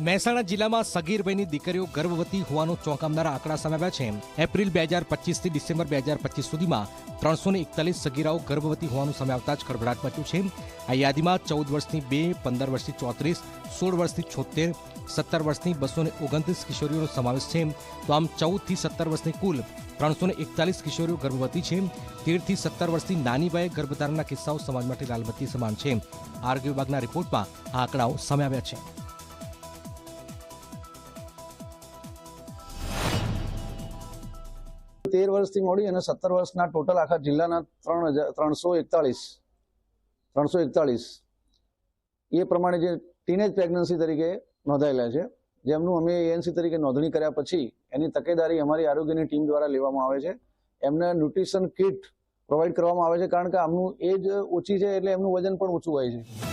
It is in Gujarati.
મહેસાણા જિલ્લામાં સગીરભાઈની દીકરીઓ ગર્ભવતી હોવાનો ચોંકાવનારા આંકડા સામે આવ્યા છે. એપ્રિલ બે હજાર પચીસથી ડિસેમ્બર બે હજાર પચીસ સુધીમાં ત્રણસો ને એકતાલીસ સગીરાઓ ગર્ભવતી હોવાનું સામે આવતા જ ખળભળાટ મચ્યું છે. આ યાદીમાં ચૌદ વર્ષની બે, પંદર વર્ષથી ચોત્રીસ, સોળ વર્ષથી છોતેર સત્તર વર્ષની બસો ને ઓગણત્રીસ કિશોરીઓનો સમાવેશ છે. તો આમ ચૌદથી સત્તર વર્ષની કુલ ત્રણસો ને એકતાલીસ કિશોરીઓ ગર્ભવતી છે. તેરથી સત્તર વર્ષની નાની વયે ગર્ભધારણના કિસ્સાઓ સમાજ માટે લાલબત્તી સમાન છે. આરોગ્ય વિભાગના રિપોર્ટમાં આ આંકડાઓ સામે આવ્યા છે. તેર વર્ષથી મોડી અને સત્તર વર્ષના ટોટલ આખા જિલ્લાના ત્રણ હજાર, ત્રણસો એકતાળીસ ત્રણસો એકતાળીસ. એ પ્રમાણે જે ટીનેજ પ્રેગ્નન્સી તરીકે નોંધાયેલા છે, જેમનું અમે એએનસી તરીકે નોંધણી કર્યા પછી એની તકેદારી અમારી આરોગ્યની ટીમ દ્વારા લેવામાં આવે છે. એમને ન્યુટ્રિશન કિટ પ્રોવાઈડ કરવામાં આવે છે, કારણ કે આમનું એજ ઓછી છે એટલે એમનું વજન પણ ઓછું હોય છે.